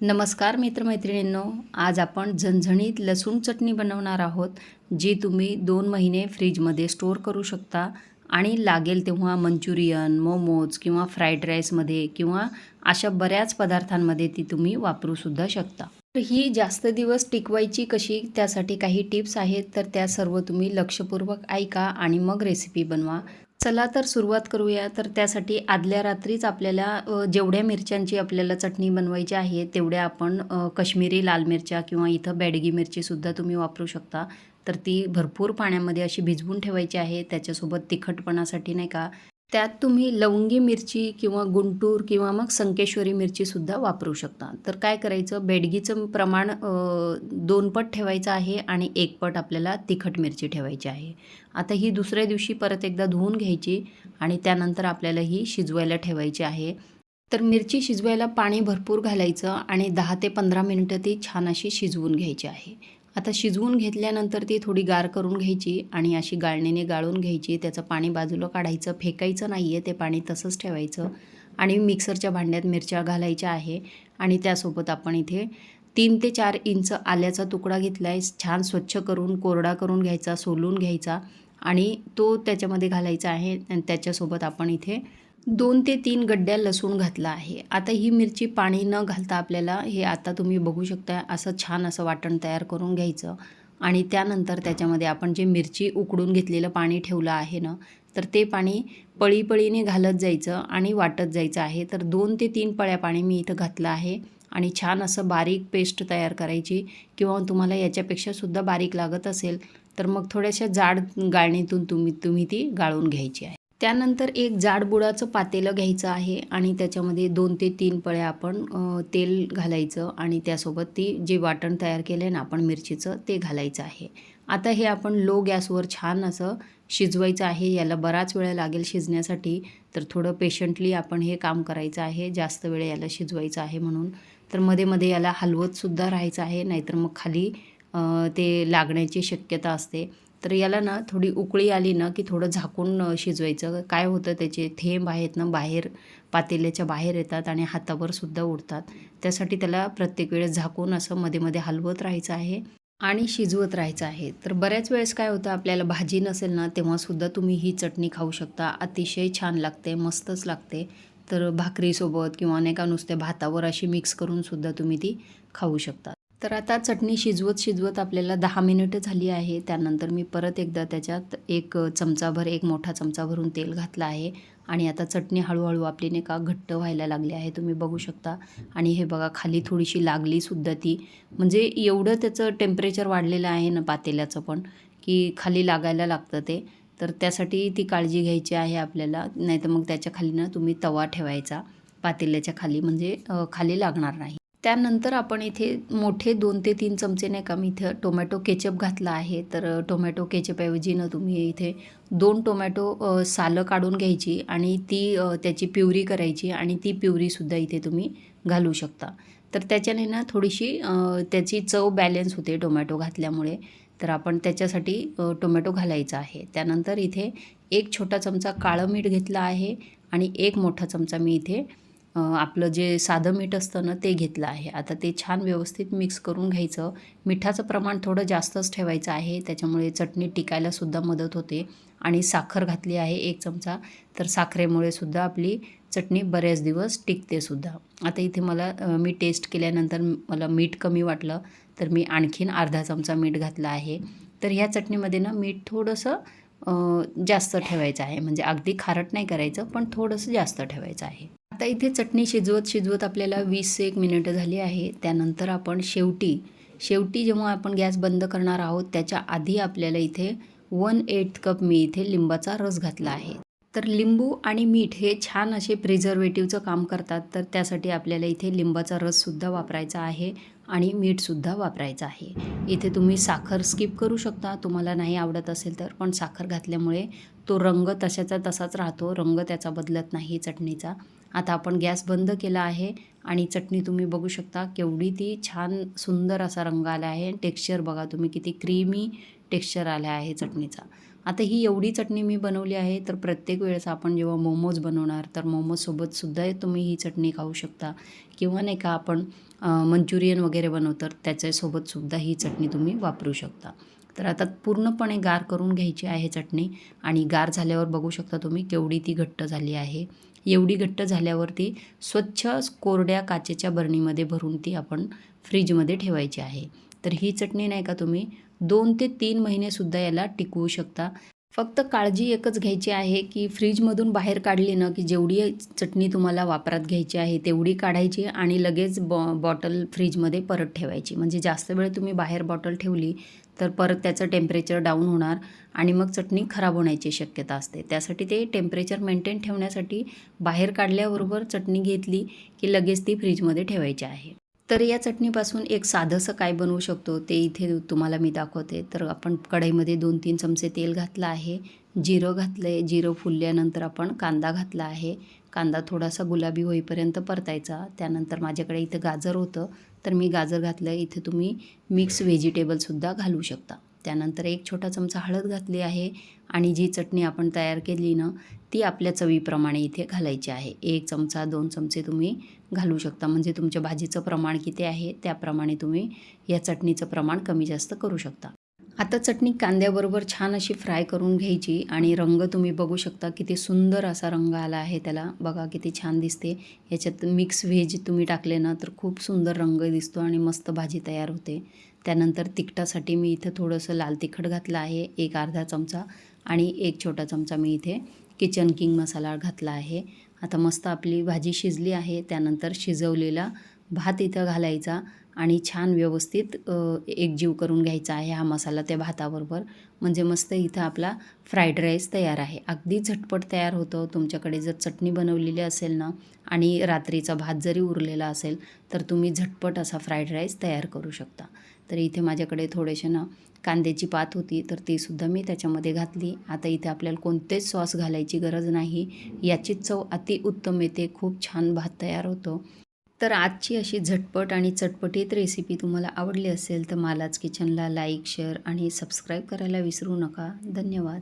नमस्कार मित्रमैत्रिणींनो आज आपण झणझणीत लसूण चटणी बनवणार आहोत जी तुम्ही दोन महिने फ्रीजमध्ये स्टोअर करू शकता आणि लागेल तेव्हा मंचुरियन मोमोज किंवा फ्राईड राईसमध्ये किंवा अशा बऱ्याच पदार्थांमध्ये ती तुम्ही वापरूसुद्धा शकता. तर ही जास्त दिवस टिकवायची कशी त्यासाठी काही टिप्स आहेत तर त्या सर्व तुम्ही लक्षपूर्वक ऐका आणि मग रेसिपी बनवा. चला तर सुरुवात करूया. तर त्यासाठी आदल्या रात्रीच आपल्याला जेवढ्या मिरच्यांची आपल्याला चटणी बनवायची आहे तेवढ्या आपण कश्मीरी लाल मिरच्या किंवा इथं बॅडगी मिरचीसुद्धा तुम्ही वापरू शकता. तर ती भरपूर पाण्यामध्ये अशी भिजवून ठेवायची आहे. त्याच्यासोबत तिखटपणासाठी नाही का त्यात तुम्ही लवंगी मिरची किंवा गुंटूर किंवा मग संकेश्वरी मिरचीसुद्धा वापरू शकता. तर काय करायचं? बेडगीचं प्रमाण दोनपट दोन पट ठेवायचं आहे आणि एक पट आपल्याला तिखट मिरची ठेवायची आहे. आता ही दुसऱ्या दिवशी परत एकदा धुवून घ्यायची आणि त्यानंतर आपल्याला ही शिजवायला ठेवायची आहे. तर मिरची शिजवायला पाणी भरपूर घालायचं आणि दहा ते पंधरा मिनिटं ती छान अशी शिजवून घ्यायची आहे. आता शिजवून घेतल्यानंतर ती थोडी गार करून घ्यायची आणि अशी गाळणीने गाळून घ्यायची. त्याचं पाणी बाजूला काढायचं. फेकायचं नाही आहे ते पाणी तसंच ठेवायचं. आणि मिक्सरच्या भांड्यात मिरच्या घालायच्या आहे. आणि त्यासोबत आपण इथे तीन ते चार इंच आल्याचा तुकडा घेतला आहे छान स्वच्छ करून कोरडा करून घ्यायचा सोलून घ्यायचा. आणि तो त्याच्यामध्ये घालायचा आहे. आणि त्याच्यासोबत आपण इथे दोन ते तीन गड्ड्या लसूण घातला आहे. आता ही मिरची पाणी न घालता आपल्याला हे आता तुम्ही बघू शकता असं छान असं वाटण तयार करून घ्यायचं. आणि त्यानंतर त्याच्यामध्ये आपण जे मिरची उकडून घेतलेलं पाणी ठेवलं आहे ना तर ते पाणी पळीपळीने घालत जायचं आणि वाटत जायचं आहे. तर दोन ते तीन पळ्या पाणी मी इथं घातलं आहे आणि छान असं बारीक पेस्ट तयार करायची. किंवा तुम्हाला याच्यापेक्षा सुद्धा बारीक लागत असेल तर मग थोड्याशा जाड गाळणीतून तुम्ही तुम्ही ती गाळून घ्यायची आहे. त्यानंतर एक जाडबुडाचं पातेलं घ्यायचं आहे आणि त्याच्यामध्ये दोन ते तीन पळ्या आपण तेल घालायचं आणि त्यासोबत ती जे वाटण तयार केलं आहे ना आपण मिरचीचं ते घालायचं आहे. आता हे आपण लो गॅसवर छान असं शिजवायचं आहे. याला बराच वेळ लागेल शिजण्यासाठी. तर थोडं पेशंटली आपण हे काम करायचं आहे. जास्त वेळ याला शिजवायचं आहे म्हणून. तर मध्ये मध्ये याला हलवतसुद्धा राहायचं आहे. नाहीतर मग खाली ते लागण्याची शक्यता असते. तर याला ना थोडी उकळी आली ना की थोडं झाकून शिजवायचं. काय होतं त्याचे थेंब आहेत ना बाहेर पातेल्याच्या बाहेर येतात आणि हातावर सुद्धा उडतात. त्यासाठी त्याला प्रत्येक वेळेस झाकून असं मध्ये मध्ये हलवत राहायचं आहे आणि शिजवत राहायचं आहे. तर बऱ्याच वेळेस काय होतं आपल्याला भाजी नसेल ना तेव्हासुद्धा तुम्ही ही चटणी खाऊ शकता. अतिशय छान लागते मस्तच लागते. तर भाकरीसोबत किंवा नाही का नुसत्या भातावर अशी मिक्स करून सुद्धा तुम्ही ती खाऊ शकता. तर आता चटणी शिजवत शिजवत आपल्याला दहा मिनिटं झाली आहे. त्यानंतर मी परत एकदा त्याच्यात एक चमचाभर एक मोठा चमचा भरून तेल घातलं आहे. आणि आता चटणी हळूहळू आपली नाही का घट्ट व्हायला लागली आहे. तुम्ही बघू शकता. आणि हे बघा खाली थोडीशी लागली सुद्धा ती. म्हणजे एवढं त्याचं टेम्परेचर वाढलेलं आहे ना पातेल्याचं पण की खाली लागायला लागतं ते. तर त्यासाठी ती काळजी घ्यायची आहे आपल्याला. नाहीतर मग त्याच्याखाली ना तुम्ही तवा ठेवायचा. पातेल्याच्या खाली. म्हणजे खाली लागणार नाही. त्यानंतर आपण इथे मोठे दोन ते तीन चमचे नाही का मी इथं टोमॅटो केचप घातला आहे. तर टोमॅटो केचपऐवजी ना तुम्ही इथे दोन टोमॅटो सालं काढून घ्यायची आणि ती त्याची प्युरी करायची आणि ती प्युरीसुद्धा इथे तुम्ही घालू शकता. तर त्याच्याने ना थोडीशी त्याची चव बॅलन्स होते टोमॅटो घातल्यामुळे. तर आपण त्याच्यासाठी टोमॅटो घालायचा आहे. त्यानंतर इथे एक छोटा चमचा काळं मीठ घेतला आहे आणि एक मोठा चमचा मी इथे आपलं जे साधं मीठ असतं ना ते घेतलं आहे. आता ते छान व्यवस्थित मिक्स करून घ्यायचं. मिठाचं प्रमाण थोडं जास्तच ठेवायचं आहे. त्याच्यामुळे चटणी टिकायला सुद्धा मदत होते. आणि साखर घातली आहे एक चमचा. तर साखरेमुळे सुद्धा आपली चटणी बरेच दिवस टिकते सुद्धा. आता इथे मला मी टेस्ट केल्यानंतर मला मीठ कमी वाटलं. तर मी आणखीन अर्धा चमचा मीठ घातला आहे. तर ह्या चटणीमध्ये ना मीठ थोडंसं जास्त ठेवायचं आहे. म्हणजे अगदी खारट नाही करायचं पण थोडंसं जास्त ठेवायचं आहे. आता इथे चटणी शिजवत शिजवत आपल्याला वीस एक मिनिटं झाली आहे. त्यानंतर आपण शेवटी शेवटी जेव्हा आपण गॅस बंद करणार आहोत त्याच्या आधी आपल्याला इथे वन एट कप मी इथे लिंबाचा रस घातला आहे. तर लिंबू आणि मीठ हे छान असे प्रिझर्वेटिव्हचं काम करतात तर त्यासाठी आपल्याला इथे लिंबाचा रससुद्धा वापरायचा आहे आणि मीठसुद्धा वापरायचं आहे. इथे तुम्ही साखर स्किप करू शकता तुम्हाला नाही आवडत असेल तर पण साखर घातल्यामुळे तो रंग तशाचा तसाच राहतो रंग त्याचा बदलत नाही चटणीचा. आता आपण गॅस बंद केला आहे आणि चटणी तुम्ही बघू शकता केवढी ती छान सुंदर असा रंग आला आहे. टेक्स्चर बघा तुम्ही किती क्रीमी टेक्स्चर आला आहे चटणीचा. आता ही एवढी चटणी मी बनवली आहे तर प्रत्येक वेळेस आपण जेव्हा मोमोज बनवणार तर मोमोजसोबतसुद्धा तुम्ही ही चटणी खाऊ शकता. किंवा नाही का आपण मंचुरियन वगैरे बनवतात त्याच्यासोबतसुद्धा ही चटणी तुम्ही वापरू शकता. तर आता पूर्णपणे गार करून घ्यायची आहे चटणी आणि गार झाल्यावर बघू शकता तुम्ही केवढी ती घट्ट झाली आहे. एवढी घट्ट झाल्यावरती स्वच्छ कोरड्या काचेच्या बरणीमध्ये भरून ती आपण फ्रीजमध्ये ठेवायची आहे. तर ही चटणी नाही का तुम्ही दोन ते तीन महिनेसुद्धा याला टिकवू शकता. फक्त काळजी एकच घ्यायची आहे की फ्रीजमधून बाहेर काढली ना की जेवढी चटणी तुम्हाला वापरात घ्यायची आहे तेवढी काढायची आणि लगेच बॉ बॉटल फ्रीजमध्ये परत ठेवायची. म्हणजे जास्त वेळ तुम्ही बाहेर बॉटल ठेवली तर परत त्याचं टेम्परेचर डाऊन होणार आणि मग चटणी खराब होण्याची शक्यता असते. त्यासाठी ते टेम्परेचर मेंटेन ठेवण्यासाठी बाहेर काढल्याबरोबर चटणी घेतली की लगेच ती फ्रीजमध्ये ठेवायची आहे. तर या चटणीपासून एक साधंसं काय बनवू शकतो ते इथे तुम्हाला मी दाखवते. तर आपण कढईमध्ये दोन तीन चमचे तेल घातलं आहे. जिरं घातलं आहे जिरं फुलल्यानंतर आपण कांदा घातला आहे. कांदा थोडासा गुलाबी होईपर्यंत परतायचा. त्यानंतर माझ्याकडे इथं गाजर होतं. तर मी गाजर घातलं आहे इथे तुम्ही मिक्स व्हेजिटेबलसुद्धा घालू शकता. त्यानंतर एक छोटा चमचा हळद घातली आहे. आणि जी चटणी आपण तयार केली ना ती आपल्या चवीप्रमाणे इथे घालायची आहे. एक चमचा दोन चमचे तुम्ही घालू शकता. म्हणजे तुमच्या भाजीचं प्रमाण किती आहे त्याप्रमाणे तुम्ही या चटणीचं प्रमाण कमी जास्त करू शकता. आता चटणी कांद्याबरोबर छान अशी फ्राय करून घ्यायची आणि रंग तुम्ही बघू शकता किती सुंदर असा रंग आला आहे त्याला. बघा किती छान दिसते. याच्यात मिक्स व्हेज तुम्ही टाकले ना तर खूप सुंदर रंग दिसतो आणि मस्त भाजी तयार होते. त्यानंतर तिखटासाठी मी इथं थोडंसं लाल तिखट घातलं आहे. एक अर्धा चमचा आणि एक छोटा चमचा मी इथे किचन किंग मसाला घातला आहे. आता मस्त आपली भाजी शिजली आहे. त्यानंतर शिजवलेला भात इथं घालायचा. आणि छान व्यवस्थित एकजीव करून घ्यायचा आहे हा मसाला त्या भाताबरोबर. म्हणजे मस्त इथं आपला फ्राईड राईस तयार आहे. अगदी झटपट तयार होतं. तुमच्याकडे जर चटणी बनवलेली असेल ना आणि रात्रीचा भात जरी उरलेला असेल तर तुम्ही झटपट असा फ्राईड राईस तयार करू शकता. तर इथे माझ्याकडे थोडेसे ना कांद्याची पात होती तर तीसुद्धा मी त्याच्यामध्ये घातली. आता इथे आपल्याला कोणतेच सॉस घालायची गरज नाही. याची चव अतिउत्तम येते. खूप छान भात तयार होतो. तर आजची अशी झटपट आणि चटपटीत रेसिपी तुम्हाला आवडली असेल तर मालाच किचनला लाईक शेअर आणि सबस्क्राईब करायला विसरू नका. धन्यवाद.